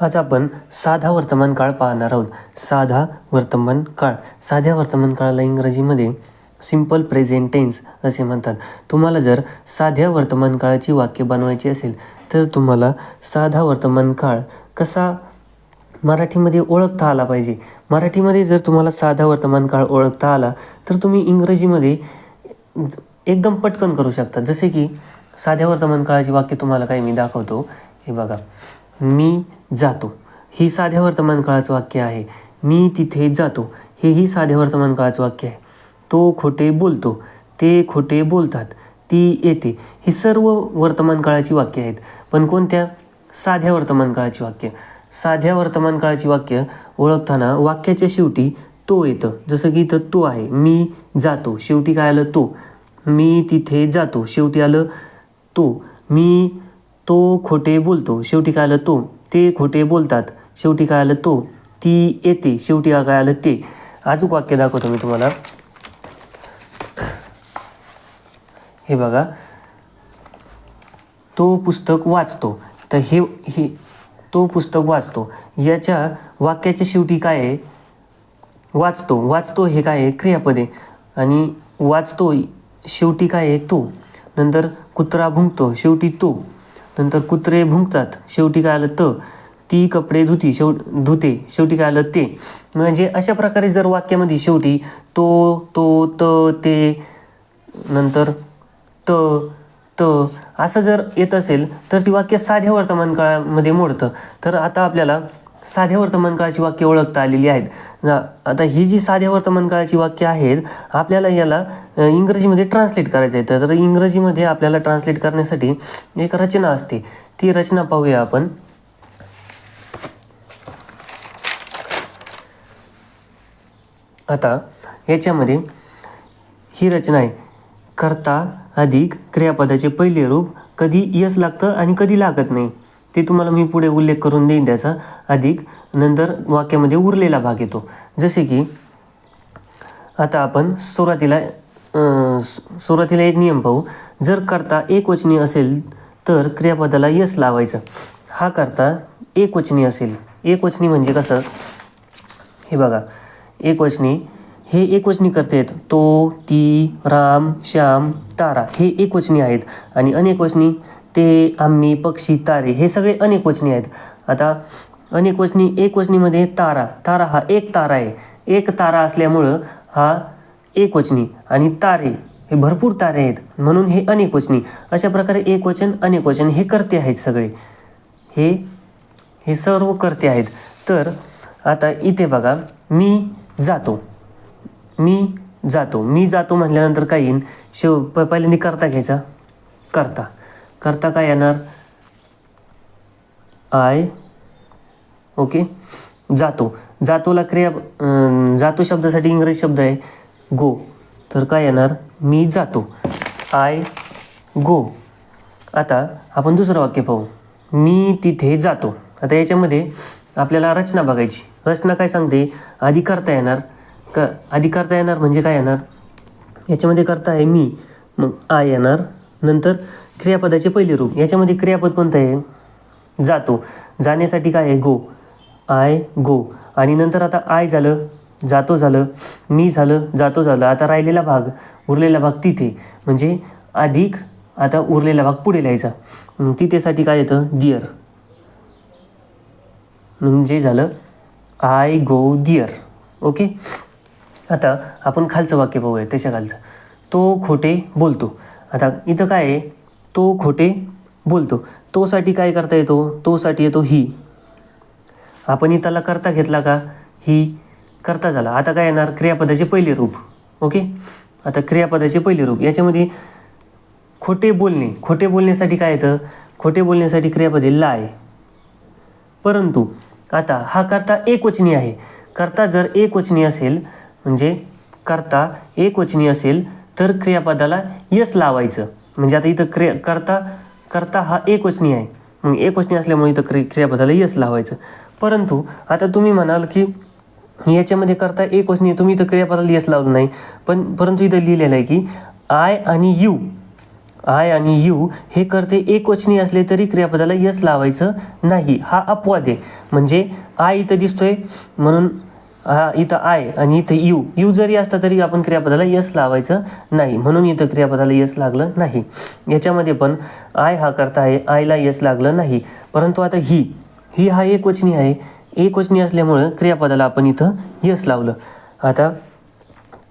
आज आपण साधा वर्तमान काळ पाहणार आहोत. साधा वर्तमान काळ. साध्या वर्तमान काळाला इंग्रजीमध्ये सिंपल प्रेझेंट टेन्स असे म्हणतात. तुम्हाला जर साध्या वर्तमान काळाची वाक्य बनवायची असेल तर तुम्हाला साधा वर्तमान काळ कसा मराठीमध्ये ओळखता आला पाहिजे. मराठीमध्ये जर तुम्हाला साधा वर्तमान काळ ओळखता आला तर तुम्ही इंग्रजीमध्ये एकदम पटकन करू शकता. जसे की साध्या वर्तमान काळाची वाक्य तुम्हाला काही मी दाखवतो. हे बघा. मी जातो. ही साध्या वर्तमान काळाचं वाक्य आहे. मी तिथे जातो. हेही साध्या वर्तमान काळाचं वाक्य आहे. तो खोटे बोलतो. ते खोटे बोलतात. ती येते. ही सर्व वर्तमान काळाची वाक्य आहेत. पण कोणत्या? साध्या वर्तमान काळाची वाक्य. साध्या वर्तमान काळाची वाक्य ओळखताना वाक्याच्या शेवटी तो येतं. जसं की इथं तो आहे. मी जातो. शेवटी काय आलं? तो. मी तिथे जातो. शेवटी आलं तो. मी तो खोटे बोलतो शेवटी काय आलं तो? ते खोटे बोलतात शेवटी काय आलं तो? ती येते शेवटी काय आलं ते? अजून वाक्य दाखवतो मी तुम्हाला. हे बघा. तो पुस्तक वाचतो. तर हे हे तो पुस्तक वाचतो. याच्या वाक्याच्या शेवटी काय आहे? वाचतो. वाचतो हे काय आहे? क्रियापदे. आणि वाचतो शेवटी काय आहे? तो. नंतर कुत्रा भुंकतो शेवटी तो. नंतर कुत्रे भुंकतात. शेवटी काय आलं? त. ती कपडे धुती शेव धुते. शेवटी काय आलं? ते. म्हणजे अशा प्रकारे जर वाक्यामध्ये शेवटी तो तो त ते नंतर त त असं जर येत असेल तर ती वाक्य साध्या वर्तमान काळामध्ये मोडतं. तर आता आपल्याला साध्या वर्तमान काळाची वाक्य ओळखता आलेली आहेत. आता ही जी साध्या वर्तमान काळाची वाक्य आहेत आपल्याला याला इंग्रजीमध्ये ट्रान्सलेट करायचं आहे. तर इंग्रजीमध्ये आपल्याला ट्रान्सलेट करण्यासाठी एक रचना असते. ती रचना पाहूया आपण. आता याच्यामध्ये ही रचना आहे. कर्ता अधिक क्रियापदाचे पहिले रूप कधी यस लागतं आणि कधी लागत नाही. ते तुम्हाला मी पुढे उल्लेख करून देईन त्याचा अधिक. नंतर वाक्यामध्ये उरलेला भाग येतो. जसे की आता आपण सुरुवातीला अं, सुरुवातीला एक नियम पाहू. जर करता एकवचनी असेल तर क्रियापदाला यस लावायचं. हा करता एकवचनी असेल. एकवचनी म्हणजे कसं? हे बघा. एकवचनी हे एकवचनी करते आहेत तो ती राम श्याम तारा हे एकवचनी आहेत. आणि अनेकवचनी ते आम्ही पक्षी तारे हे सगळे अनेकवचनी आहेत. आता अनेकवचनी एकवचनीमध्ये तारा. तारा हा एक तारा आहे. एक तारा असल्यामुळं हा एकवचनी आणि तारे हे भरपूर तारे आहेत. म्हणून हे अनेकवचनी अशा प्रकारे एकवचन अनेकवचन हे करते आहेत सगळे. हे हे सर्व करते आहेत. तर आता इथे बघा मी जातो. मी जातो. मी जातो म्हटल्यानंतर काय येईन? शेव प पहिल्यांदा करता घ्यायचा. करता. करता काय येणार? आय ओके जातो. जातोला क्रिया जातो शब्दासाठी इंग्रजी शब्द आहे. गो तर काय येणार? मी जातो. आय गो आता आपण दुसरं वाक्य पाहू. मी तिथे जातो. आता याच्यामध्ये आपल्याला रचना बघायची. रचना काय सांगते? आधी करता येणार. क आधी करता येणार म्हणजे काय येणार? याच्यामध्ये करता आहे मी. मग आय येणार. नंतर क्रियापदाचे पहिले रूप. याच्यामध्ये क्रियापद कोणतं आहे? जातो. जाण्यासाठी काय आहे? गो आय गो आणि नंतर आता आय झालं जातो झालं मी झालं जातो झालं. आता राहिलेला भाग उरलेला भाग तिथे. म्हणजे अधिक आता उरलेला भाग पुढे लिहायचा. तिथेसाठी काय येतं? दिअर म्हणजे झालं आय गो दिअर ओके? आता आपण खालचं वाक्य पाहूया त्याच्या खालचं तो खोटे बोलतो. आता इथं काय आहे? तो खोटे बोलतो. तोसाठी काय करता येतो? तोसाठी येतो ही. आपण इथला करता घेतला का? ही करता झाला. आता काय येणार? क्रियापदाचे पहिले रूप. ओके? आता क्रियापदाचे पहिले रूप. याच्यामध्ये खोटे बोलणे. खोटे बोलण्यासाठी काय येतं? खोटे बोलण्यासाठी क्रियापदे लाय परंतु आता हा करता एकवचनी आहे. करता जर एकवचनी असेल म्हणजे करता एकवचनी असेल तर क्रियापदाला यस लावायचं. म्हणजे आता इथं क्रिया करता करता हा एकवचनी आहे. मग एकवचनी असल्यामुळे इथं क्रि क्रियापदाला यस लावायचं. परंतु आता तुम्ही म्हणाल की याच्यामध्ये करता एकवचनी तुम्ही इथं क्रियापदाला यस लावलं नाही. पण परंतु इथं लिहिलेलं आहे की आय आणि यू आय आणि यू हे करते एकवचनी असले तरी क्रियापदाला यस लावायचं नाही. हा अपवाद आहे. म्हणजे आय इथं दिसतोय म्हणून हा इथं आय आणि इथं यू. यू जरी असता तरी आपण क्रियापदाला यस लावायचं नाही. म्हणून इथं क्रियापदाला यस लागलं नाही. याच्यामध्ये पण आय हा करता आहे आयला यस लागलं नाही. परंतु आता ही ही हा एकवचनी आहे. एकवचनी असल्यामुळं क्रियापदाला आपण इथं यस लावलं. आता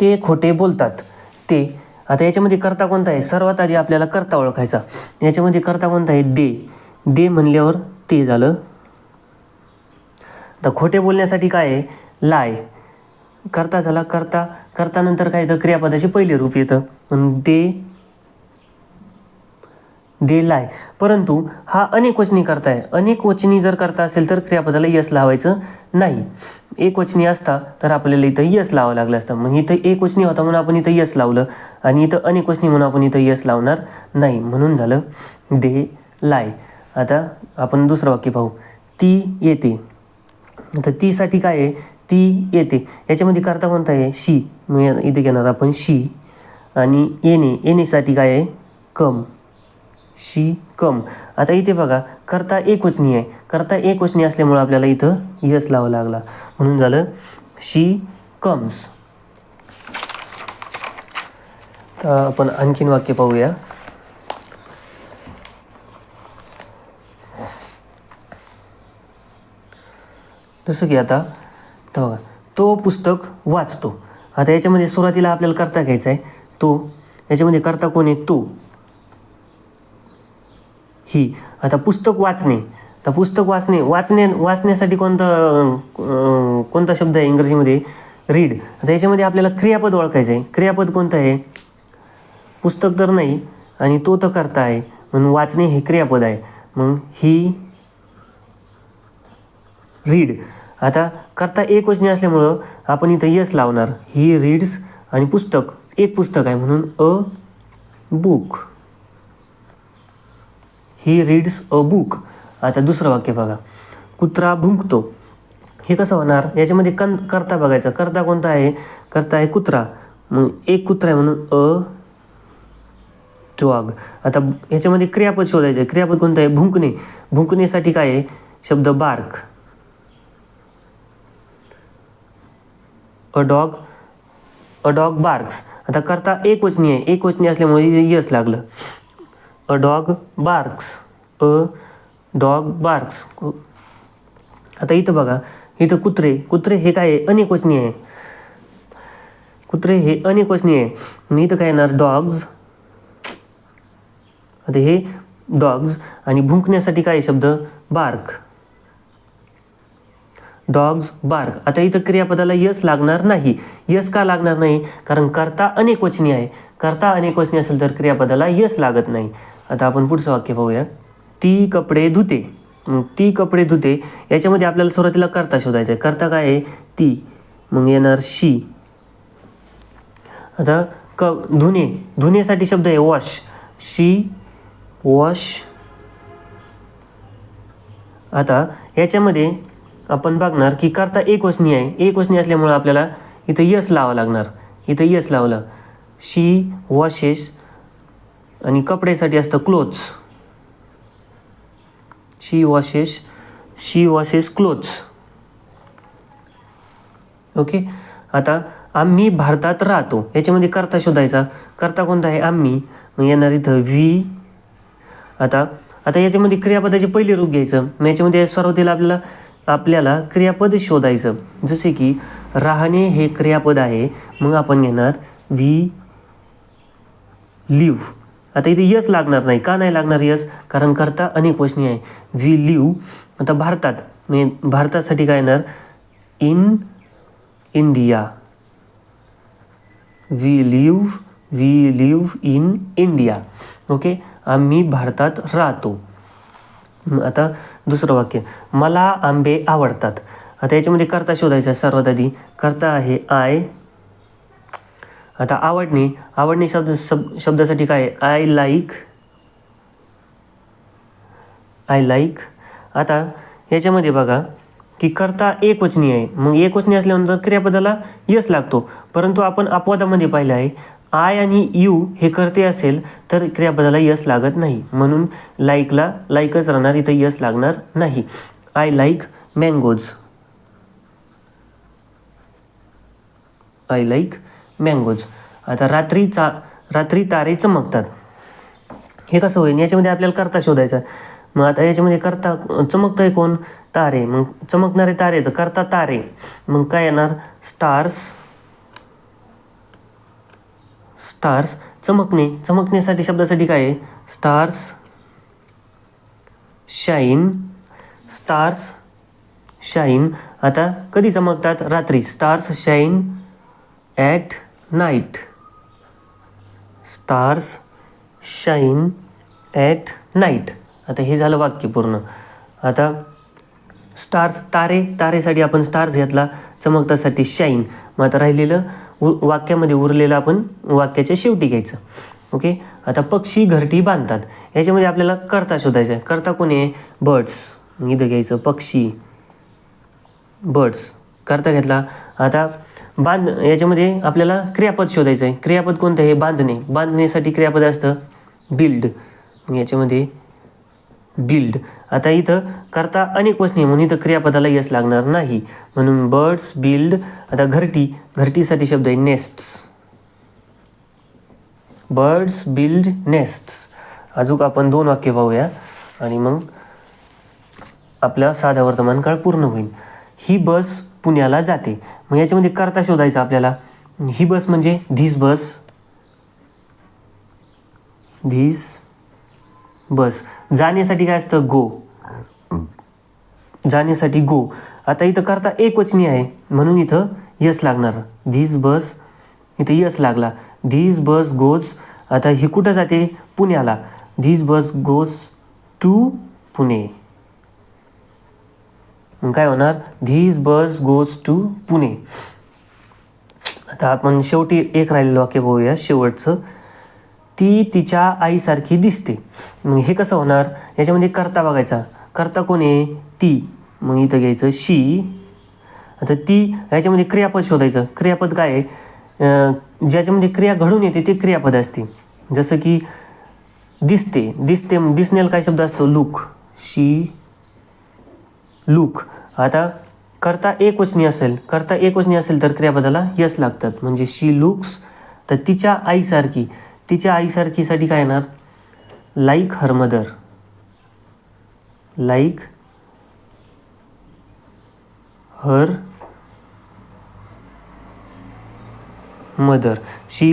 ते खोटे बोलतात. ते आता याच्यामध्ये करता कोणता आहे? सर्वात आधी आपल्याला करता ओळखायचा. याच्यामध्ये करता कोणता आहे? दे. दे म्हणल्यावर ते झालं. तर खोटे बोलण्यासाठी काय आहे? लाय करता झाला करता करता नंतर काय येतं? क्रियापदाचे पहिले रूप येतं. दे दे लाय परंतु हा अनेक वचनी करता आहे अनेक वचनी जर करता असेल तर क्रियापदाला यस लावायचं नाही. एक वचनी असता तर आपल्याला इथं यस लावावं लागलं असतं. मग इथं एक वचनी होता म्हणून आपण इथं यस लावलं. आणि इथं अनेक वचनी म्हणून आपण इथं यस लावणार नाही. म्हणून झालं दे लाय आता आपण दुसरं वाक्य पाहू. ती येते. आता तीसाठी काय आहे? ती येते. याच्यामध्ये करता कोणता आहे? शी. म्हणजे इथे घेणार आपण शी. आणि येणे. येणेसाठी काय आहे? कम. She come. आता इथे बघा करता एक वचनी आहे. करता एक वचनी असल्यामुळं आपल्याला इथं यस लावा लागला. म्हणून झालं शी कम्स. तर आपण आणखीन वाक्य पाहूया. जसं की आता तर बघा. तो पुस्तक वाचतो. आता याच्यामध्ये सुरुवातीला आपल्याला करता घ्यायचा आहे. तो. याच्यामध्ये करता कोण आहे? तो. ही. आता पुस्तक वाचणे. तर पुस्तक वाचणे. वाचण्या वाचण्यासाठी कोणता कोणता शब्द आहे इंग्रजीमध्ये? रीड आता याच्यामध्ये आपल्याला क्रियापद ओळखायचं आहे. क्रियापद कोणतं आहे? पुस्तक तर नाही आणि तो तर करता आहे. म्हणून वाचणे हे क्रियापद आहे. मग ही रीड आता करता एक वचने असल्यामुळं आपण इथं यस लावणार. ही रीड्स आणि पुस्तक एक पुस्तक आहे म्हणून a book he reads a book आता दुसरं वाक्य बघा. कुत्रा भुंकतो. हे कसं होणार? याच्यामध्ये कन करता बघायचा. करता कोणता आहे? करता आहे कुत्रा. मग एक कुत्रा आहे म्हणून अ ट्वाग आता याच्यामध्ये क्रियापद शोधायचं आहे. क्रियापद कोणतं आहे? भुंकणे. भुंकण्यासाठी काय आहे? शब्द bark a dog a dog barks आता करता एक वचनी आहे. एक वचनी असल्यामुळे यस लागलं. A dog barks a dog barks आता इथं बघा. इथं कुत्रे. कुत्रे हे काय आहे? अनेक वचनी आहे. कुत्रे हे अनेक वचनी आहे. मी इथं काय येणार? डॉग्स आता हे डॉग्स आणि भुंकण्यासाठी काय आहे शब्द? बार्क डॉग्स बार्क आता इथं क्रियापदाला यस लागणार नाही. यस का लागणार नाही? कारण करता अनेक वचनी आहे. करता अनेक वचनी असेल तर क्रियापदाला यस लागत नाही. आता आपण पुढचं वाक्य पाहूया. ती कपडे धुते. ती कपडे धुते याच्यामध्ये आपल्याला सुरुवातीला करता शोधायचं आहे. करता काय आहे? ती. मग येणार शी. आता क धुणे. धुण्यासाठी शब्द आहे वॉश. शी वॉश. आता याच्यामध्ये आपण बघणार की करता एक वचनी आहे. एक वचनी असल्यामुळं आपल्याला इथं यस लावावं लागणार. इथं यस लावलं. शी वॉशेस आणि कपड्यासाठी असतं clothes. She washes she washes clothes. Okay? आता आम्ही भारतात राहतो. याच्यामध्ये करता शोधायचा. करता कोणता आहे? आम्ही. मग येणार इथं व्ही आता आता याच्यामध्ये क्रियापदाचे पहिले रूप घ्यायचं. मग याच्यामध्ये सुरुवातीला आपल्याला आपल्याला क्रियापद शोधायचं. जसे की राहणे हे क्रियापद आहे. मग आपण घेणार वी लिव्ह आता इथे यस लागणार नाही. का नाही लागणार यस कारण करता अनेक वचनी आहे. वी लिव्ह आता भारतात म्हणजे भारतासाठी काय येणार? In India we live we live in India okay आम्ही भारतात राहतो. आता दुसरं वाक्य. मला आंबे आवडतात. आता याच्यामध्ये करता शोधायचा सर्वात आधी. करता आहे आय आता आवडणे. आवडणे शब्द शब शब्दासाठी काय आय लाईक आय लाईक आता याच्यामध्ये बघा की करता एक वचनी आहे. मग एक वचनी असल्यानंतर क्रियापदाला यस लागतो. परंतु आपण अपवादामध्ये पाहिलं आहे. आय आणि यू हे करते असेल तर क्रियापदाला यस लागत नाही. म्हणून लाईकला लाईकच राहणार इथं यस लागणार नाही. I like mangoes. I like mangoes. आता रात्री चा रात्री तारे चमकतात. हे कसं होईल याच्यामध्ये आपल्याला करता शोधायचा मग आता याच्यामध्ये करता चमकतंय कोण? तारे. मग चमकणारे तारे तर करता तारे. मग काय येणार? स्टार्स. स्टार्स चमकणे. चमकण्यासाठी शब्दासाठी काय आहे? Stars shine stars shine. आता कधी चमकतात? रात्री. Stars shine at night. Stars shine at night. आता हे झालं वाक्य पूर्ण. आता स्टार्स तारे. तारेसाठी आपण स्टार्स घेतला. चमकतासाठी शाईन. मग आता राहिलेलं उ वाक्यामध्ये उरलेलं आपण वाक्याच्या शेवटी घ्यायचं. ओके आता पक्षी घरटी बांधतात. याच्यामध्ये आपल्याला करता शोधायचं आहे. करता कोणी आहे? बर्ड्स. इथं घ्यायचं पक्षी. बर्ड्स. करता घेतला. आता बांध याच्यामध्ये आपल्याला क्रियापद शोधायचं आहे. क्रियापद कोणतं आहे? बांधणे. बांधण्यासाठी क्रियापद असतं बिल्ड. याच्यामध्ये बिल्ड आता इथं करता अनेक वचने म्हणून इथं क्रियापदाला यश लागणार नाही. म्हणून बर्ड्स बिल्ड आता घरटी. घरटीसाठी शब्द आहे नेस्ट्स. Birds build nests. अजून आपण दोन वाक्य पाहूया आणि मग आपला साधा वर्तमान काळ पूर्ण होईल. ही बस पुण्याला जाते. मग याच्यामध्ये करता शोधायचं आपल्याला. ही बस म्हणजे धीस बस. धीस बस. जाण्यासाठी काय असतं? गो जाण्यासाठी गो आता इथं करता एक वचनी आहे. म्हणून इथं यस लागणार. धीस बस इथं यस लागला. धीस बस गोज आता ही कुठं जाते? पुण्याला. This bus goes to Pune. मग काय होणार? This bus goes to Pune. आता आपण शेवटी एक राहिलेलं वाक्य बघूया शेवटचं. ती तिच्या आईसारखी दिसते. मग हे कसं होणार? याच्यामध्ये करता बघायचा. करता कोण आहे? ती. मग इथं घ्यायचं शी. आता ती याच्यामध्ये क्रियापद शोधायचं. क्रियापद काय आहे? ज्याच्यामध्ये क्रिया घडून येते ते क्रियापद असते. जसं की दिसते. दिसते दिसण्याला काय शब्द असतो? लुक. शी. लुक. आता करता एक वचनी असेल. करता एक वचनी असेल तर क्रियापदाला यस लागतात. म्हणजे शी लुक्स. तर तिच्या आईसारखी. तिच्या आईसारखीसाठी काय येणार? Like her mother like her mother she